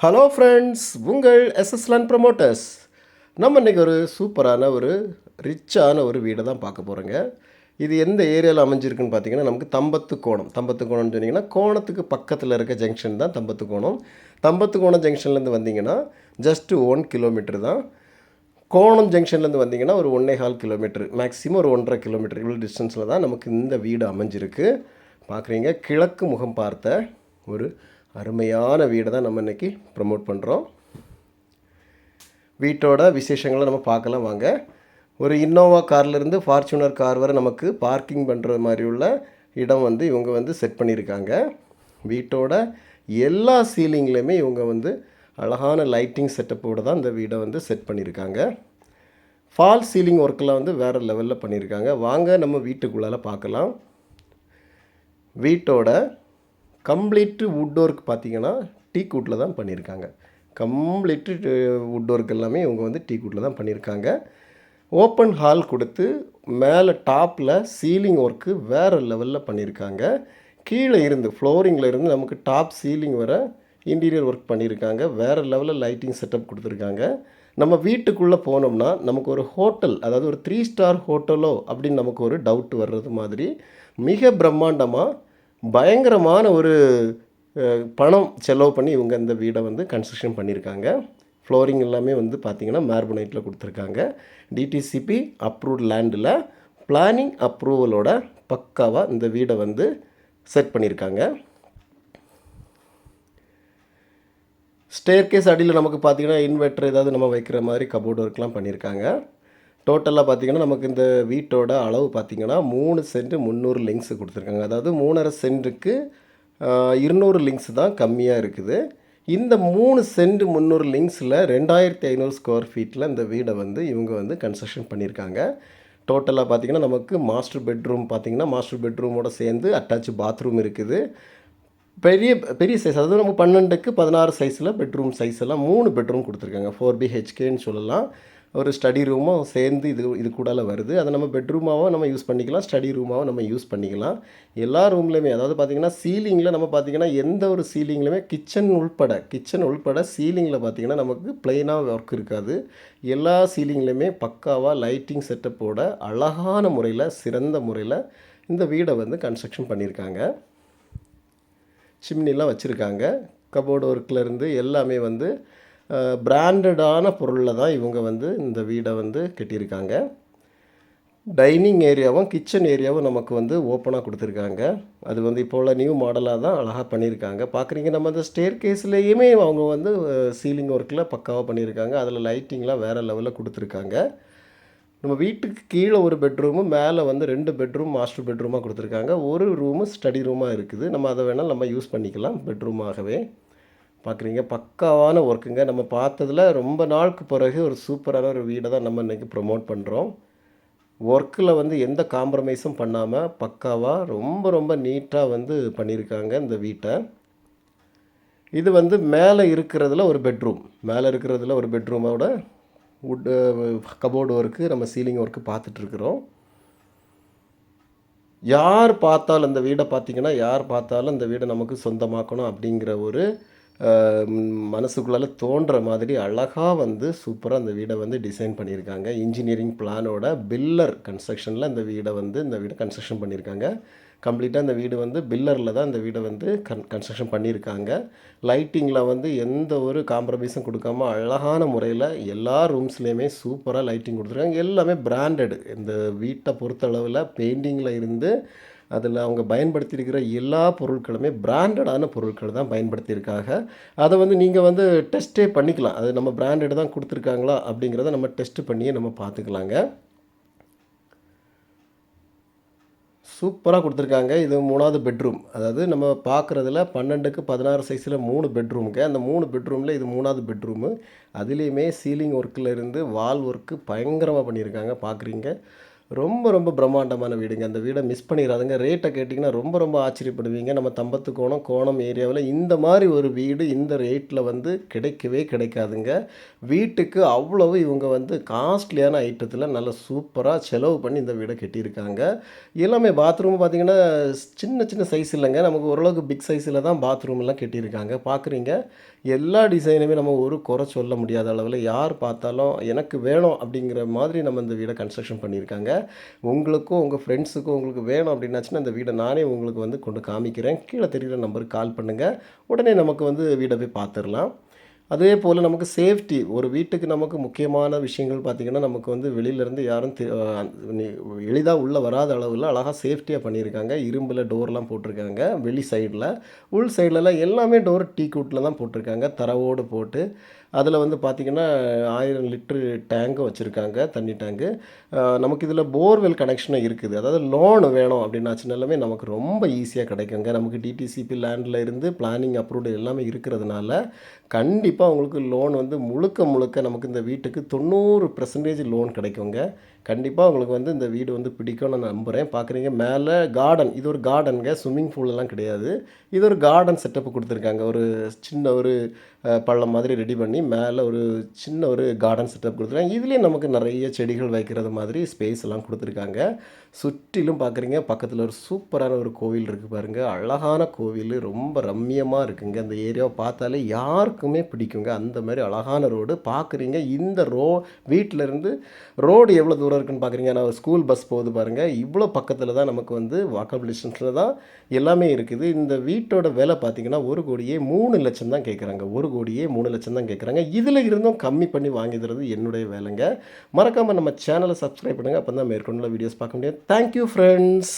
Hello friends உங்கள் எஸ்எஸ்லான் promoters நம்ம இன்றைக்கி ஒரு சூப்பரான ஒரு ரிச்சான ஒரு வீடை தான் பார்க்க போகிறோங்க இது எந்த ஏரியாவில் அமைஞ்சிருக்குன்னு பார்த்தீங்கன்னா நமக்கு தம்பத்து கோணம் தம்பத்து கோணம்னு சொன்னீங்கன்னா கோணத்துக்கு பக்கத்தில் இருக்க ஜங்ஷன் தான் தம்பத்து கோணம் தம்பத்து கோணம் ஜங்ஷன்லேருந்து வந்தீங்கன்னா ஜஸ்ட்டு ஒன் கிலோமீட்டர் தான். கோணம் ஜங்ஷன்லேருந்து வந்தீங்கன்னா ஒரு ஒன்றே கால் கிலோமீட்டர் மேக்ஸிமம் ஒரு ஒன்றரை கிலோமீட்டர் இவ்வளோ டிஸ்டன்ஸில் தான் நமக்கு இந்த வீடு அமைஞ்சிருக்கு. பார்க்குறீங்க கிழக்கு முகம் பார்த்த ஒரு அருமையான வீடை தான் நம்ம இன்றைக்கி ப்ரமோட் பண்ணுறோம் வீட்டோட விசேஷங்களை நம்ம பார்க்கலாம் வாங்க. ஒரு இன்னோவா கார்லேருந்து ஃபார்ச்சுனர் கார் வரை நமக்கு பார்க்கிங் பண்ணுற மாதிரி உள்ள இடம் வந்து இவங்க வந்து செட் பண்ணியிருக்காங்க. வீட்டோட எல்லா சீலிங்லேயுமே இவங்க வந்து அழகான லைட்டிங் செட்டப்போடு தான் இந்த வீடை வந்து செட் பண்ணியிருக்காங்க. ஃபால் சீலிங் ஒர்க்கெலாம் வந்து வேறு லெவலில் பண்ணியிருக்காங்க. வாங்க நம்ம வீட்டுக்குள்ளால் பார்க்கலாம். வீட்டோட கம்ப்ளீட்டு வுட் ஒர்க் பார்த்தீங்கன்னா டீ கூட்டில் தான் பண்ணியிருக்காங்க. கம்ப்ளீட்டு வுட் ஒர்க் எல்லாமே இவங்க வந்து டீ கூட்டில் தான் பண்ணியிருக்காங்க. ஓப்பன் ஹால் கொடுத்து மேலே டாப்பில் சீலிங் ஒர்க்கு வேறு லெவலில் பண்ணியிருக்காங்க. கீழே இருந்து ஃப்ளோரிங்கில் இருந்து நமக்கு டாப் சீலிங் வர இன்டீரியர் ஒர்க் பண்ணியிருக்காங்க. வேறு லெவலில் லைட்டிங் செட்டப் கொடுத்துருக்காங்க. நம்ம வீட்டுக்குள்ளே போனோம்னா நமக்கு ஒரு ஹோட்டல் அதாவது ஒரு த்ரீ ஸ்டார் ஹோட்டலோ அப்படின்னு நமக்கு ஒரு டவுட் வர்றது மாதிரி மிக பிரம்மாண்டமாக பயங்கரமான ஒரு பணம் செலவு பண்ணி இவங்க இந்த வீடை வந்து கன்ஸ்ட்ரக்ஷன் பண்ணியிருக்காங்க. ஃப்ளோரிங் எல்லாமே வந்து பார்த்திங்கன்னா மார்பனைட்டில் கொடுத்துருக்காங்க. டிடிசிபி அப்ரூவ்ட் லேண்டில் பிளானிங் அப்ரூவலோட பக்காவாக இந்த வீடை வந்து செட் பண்ணியிருக்காங்க. ஸ்டேர்கேஸ் அடியில் நமக்கு பார்த்தீங்கன்னா இன்வெர்ட்டர் ஏதாவது நம்ம வைக்கிற மாதிரி கபோர்டு ஒர்க்லாம் பண்ணியிருக்காங்க. டோட்டலாக பார்த்தீங்கன்னா நமக்கு இந்த வீட்டோட அளவு பார்த்தீங்கன்னா மூணு சென்ட் முந்நூறு லிங்க்ஸ் கொடுத்துருக்காங்க. அதாவது மூணரை சென்ட்டுக்கு இருநூறு லிங்க்ஸ் தான் கம்மியாக இருக்குது. இந்த மூணு சென்ட் முந்நூறு லிங்க்ஸில் ரெண்டாயிரத்தி ஐநூறு ஸ்கொயர் ஃபீட்டில் இந்த வீடை வந்து இவங்க வந்து கன்ஸ்ட்ரக்ஷன் பண்ணியிருக்காங்க. டோட்டலாக பார்த்தீங்கன்னா நமக்கு மாஸ்டர் பெட்ரூம் பார்த்தீங்கன்னா மாஸ்டர் பெட்ரூமோட சேர்ந்து அட்டாச் பாத்ரூம் இருக்குது. பெரிய பெரிய சைஸ் அதாவது நம்ம பன்னெண்டுக்கு பதினாறு சைஸில் பெட்ரூம் சைஸ் எல்லாம் மூணு பெட்ரூம் கொடுத்துருக்காங்க. ஃபோர் பிஹெச்கேன்னு சொல்லலாம். ஒரு ஸ்டடி ரூமும் சேர்ந்து இது இது கூடால வருது. அதை நம்ம பெட்ரூமாகவும் நம்ம யூஸ் பண்ணிக்கலாம். ஸ்டடி ரூமாகவும் நம்ம யூஸ் பண்ணிக்கலாம். எல்லா ரூம்லேயுமே அதாவது பார்த்திங்கன்னா சீலிங்கில் நம்ம பார்த்திங்கன்னா எந்த ஒரு சீலிங்லையுமே கிச்சன் உள்பட கிச்சன் உள்பட சீலிங்கில் பார்த்திங்கன்னா நமக்கு பிளெயினாக ஒர்க் இருக்காது. எல்லா சீலிங்லேயுமே பக்காவாக லைட்டிங் செட்டப்போட அழகான முறையில் சிறந்த முறையில் இந்த வீடை வந்து கன்ஸ்ட்ரக்ஷன் பண்ணியிருக்காங்க. சிம்னிலாம் வச்சுருக்காங்க. கபோர்டு ஒர்க்கில் இருந்து எல்லாமே வந்து பிராண்டடான பொருளில் தான் இவங்க வந்து இந்த வீடை வந்து கட்டியிருக்காங்க. டைனிங் ஏரியாவும் கிச்சன் ஏரியாவும் நமக்கு வந்து ஓப்பனாக கொடுத்துருக்காங்க. அது வந்து இப்போ உள்ள நியூ மாடலாக தான் அழகாக பண்ணியிருக்காங்க. பார்க்குறீங்க நம்ம அந்த ஸ்டேர் கேஸ்லேயுமே அவங்க வந்து சீலிங் ஒர்க்கில் பக்காவாக பண்ணியிருக்காங்க. அதில் லைட்டிங்லாம் வேறு லெவலில் கொடுத்துருக்காங்க. நம்ம வீட்டுக்கு கீழே ஒரு பெட்ரூமு மேலே வந்து ரெண்டு பெட்ரூம் மாஸ்டர் பெட்ரூமாக கொடுத்துருக்காங்க. ஒரு ரூமு ஸ்டடி ரூமாக இருக்குது. நம்ம அதை வேணால் நம்ம யூஸ் பண்ணிக்கலாம் பெட்ரூமாகவே பார்க்குறீங்க. பக்காவான ஒர்க்குங்க நம்ம பார்த்ததுல ரொம்ப நாளுக்கு பிறகு ஒரு சூப்பரான ஒரு வீடை தான் நம்ம இன்றைக்கி ப்ரொமோட் பண்ணுறோம் ஒர்க்கில் வந்து எந்த காம்ப்ரமைஸும் பண்ணாமல் பக்காவாக ரொம்ப ரொம்ப நீட்டாக வந்து பண்ணியிருக்காங்க இந்த வீட்டை. இது வந்து மேலே இருக்கிறதுல ஒரு பெட்ரூம் மேலே இருக்கிறதுல ஒரு பெட்ரூமோட உட் கபோர்டு ஒர்க்கு நம்ம சீலிங் ஒர்க்கு பார்த்துட்ருக்குறோம். யார் பார்த்தாலும் இந்த வீடை பார்த்தீங்கன்னா யார் பார்த்தாலும் இந்த வீடை நமக்கு சொந்தமாக்கணும் அப்படிங்கிற ஒரு மனசுக்குள்ளால தோன்ற மாதிரி அழகாக வந்து சூப்பராக அந்த வீடை வந்து டிசைன் பண்ணியிருக்காங்க. இன்ஜினியரிங் பிளானோட பில்லர் கன்ஸ்ட்ரக்ஷனில் இந்த வீடை வந்து இந்த வீடை கன்ஸ்ட்ரக்ஷன் பண்ணியிருக்காங்க. கம்ப்ளீட்டாக அந்த வீடு வந்து பில்லரில் தான் இந்த வீடை வந்து கன் கன்ஸ்ட்ரக்ஷன் பண்ணியிருக்காங்க. லைட்டிங்கில் வந்து எந்த ஒரு காம்ப்ரமைஸும் கொடுக்காம அழகான முறையில் எல்லா ரூம்ஸ்லேயுமே சூப்பராக லைட்டிங் கொடுத்துருக்காங்க. எல்லாமே பிராண்டட் இந்த வீட்டை பொறுத்தளவில் பெயிண்டிங்கில் இருந்து அதில் அவங்க பயன்படுத்தியிருக்கிற எல்லா பொருட்களுமே பிராண்டடான பொருட்கள் தான் பயன்படுத்தியிருக்காங்க. அதை வந்து நீங்கள் வந்து டெஸ்ட்டே பண்ணிக்கலாம். அது நம்ம பிராண்டட் தான் கொடுத்துருக்காங்களா அப்படிங்கிறத நம்ம டெஸ்ட் பண்ணியே நம்ம பார்த்துக்கலாங்க. சூப்பராக கொடுத்துருக்காங்க. இது மூணாவது பெட்ரூம் அதாவது நம்ம பார்க்குறதுல பன்னெண்டுக்கு பதினாறு சைஸில் மூணு பெட்ரூமுங்க அந்த மூணு பெட்ரூமில் இது மூணாவது பெட்ரூமு அதுலேயுமே சீலிங் ஒர்க்கில் இருந்து வால் ஒர்க்கு பயங்கரமாக பண்ணியிருக்காங்க. பார்க்குறீங்க. ரொம்ப ரொம்ப பிரம்மாண்டமான வீடுங்க. அந்த வீடை மிஸ் பண்ணிடாதுங்க. ரேட்டை கேட்டிங்கன்னா ரொம்ப ரொம்ப ஆச்சரியப்படுவீங்க. நம்ம தம்பத்து கோணம் கோணம் ஏரியாவில் இந்த மாதிரி ஒரு வீடு இந்த ரேட்டில் வந்து கிடைக்கவே கிடைக்காதுங்க. வீட்டுக்கு அவ்வளவு இவங்க வந்து காஸ்ட்லியான ஐட்டத்தில் நல்லா சூப்பராக செலவு பண்ணி இந்த வீடை கட்டியிருக்காங்க. எல்லாமே பாத்ரூம் பார்த்திங்கன்னா சின்ன சின்ன சைஸ் இல்லைங்க. நமக்கு ஓரளவுக்கு பிக் சைஸில் தான் பாத்ரூம் எல்லாம் கட்டியிருக்காங்க. பார்க்குறீங்க. எல்லா டிசைனுமே நம்ம ஒரு குறை சொல்ல முடியாத அளவில் யார் பார்த்தாலும் எனக்கு வேணும் அப்படிங்கிற மாதிரி நம்ம இந்த வீடை கன்ஸ்ட்ரக்ஷன் பண்ணியிருக்காங்க. உங்களுக்கும் உங்கள் ஃப்ரெண்ட்ஸுக்கும் உங்களுக்கு வேணும் அப்படின்னாச்சுன்னா இந்த வீடை நானே உங்களுக்கு வந்து கொண்டு காமிக்கிறேன். கீழே தெரிகிற நம்பருக்கு கால் பண்ணுங்கள் உடனே நமக்கு வந்து வீடை போய் பார்த்துடலாம் அதே போல் நமக்கு சேஃப்டி ஒரு வீட்டுக்கு நமக்கு முக்கியமான விஷயங்கள் பார்த்திங்கன்னா நமக்கு வந்து வெளியிலேருந்து யாரும் எளிதாக உள்ளே வராத அளவில் அழகாக சேஃப்டியாக பண்ணியிருக்காங்க. இரும்பில் டோர்லாம் போட்டிருக்காங்க. வெளி சைடில் உள் சைட்லலாம் எல்லாமே டோர் டீ கூட்டில் தான் போட்டிருக்காங்க. தரவோடு போட்டு அதில் வந்து பார்த்திங்கன்னா ஆயிரம் லிட்ரு டேங்கும் வச்சுருக்காங்க தண்ணி டேங்கு. நமக்கு இதில் போர்வெல் கனெக்ஷனும் இருக்குது. அதாவது லோன் வேணும் அப்படின்னாச்சுனாலுமே நமக்கு ரொம்ப ஈஸியாக கிடைக்குங்க. நமக்கு டிடிசிபி லேண்டில் இருந்து பிளானிங் அப்ரூவ்டு எல்லாமே இருக்கிறதுனால கண்டிப்பாக உங்களுக்கு லோன் வந்து முழுக்க முழுக்க நமக்கு இந்த வீட்டுக்கு தொண்ணூறு பர்சன்டேஜ் லோன் கிடைக்குங்க. கண்டிப்பாக உங்களுக்கு வந்து இந்த வீடு வந்து பிடிக்கும்னு நான் நம்புகிறேன் பார்க்குறீங்க மேலே கார்டன் இது ஒரு கார்டனுங்க ஸ்விம்மிங் பூலெல்லாம் கிடையாது. இது ஒரு கார்டன் செட்டப் கொடுத்துருக்காங்க. ஒரு சின்ன ஒரு பள்ளம் மாதிரி ரெடி பண்ணி மேலே ஒரு சின்ன ஒரு கார்டன் செட்டப் கொடுத்துருக்காங்க. இதுலேயும் நமக்கு நிறைய செடிகள் வைக்கிறது மாதிரி ஸ்பேஸ் எல்லாம் கொடுத்துருக்காங்க. சுற்றிலும் பார்க்குறீங்க பக்கத்தில் ஒரு சூப்பரான ஒரு கோவில் இருக்குது பாருங்கள் அழகான கோவில் ரொம்ப ரம்மியமாக இருக்குங்க. அந்த ஏரியாவை பார்த்தாலே யாருக்குமே பிடிக்குங்க. அந்த மாதிரி அழகான ரோடு பார்க்குறீங்க. இந்த ரோ வீட்டிலேருந்து ரோடு எவ்வளோ தூரம் இருக்குன்னு பார்க்குறீங்க. நான் ஸ்கூல் பஸ் போகுது பாருங்கள் இவ்வளோ பக்கத்தில் தான் நமக்கு வந்து வாக்கபிள் டிஸ்டன்ஸில் தான் எல்லாமே இருக்குது. இந்த வீட்டோட விலை பார்த்தீங்கன்னா ஒரு கோடியே மூணு லட்சம் தான் கேட்குறாங்க. ஒரு கோடியே மூணு லட்சம் தான் கேட்குறாங்க இதில் இருந்தும் கம்மி பண்ணி வாங்கி தரது என்னுடைய வேலைங்க. மறக்காமல் நம்ம சேனலை சப்ஸ்கிரைப் பண்ணுங்கள் அப்போ தான் மேற்கொண்டுள்ள வீடியோஸ் பார்க்க முடியும். Thank you friends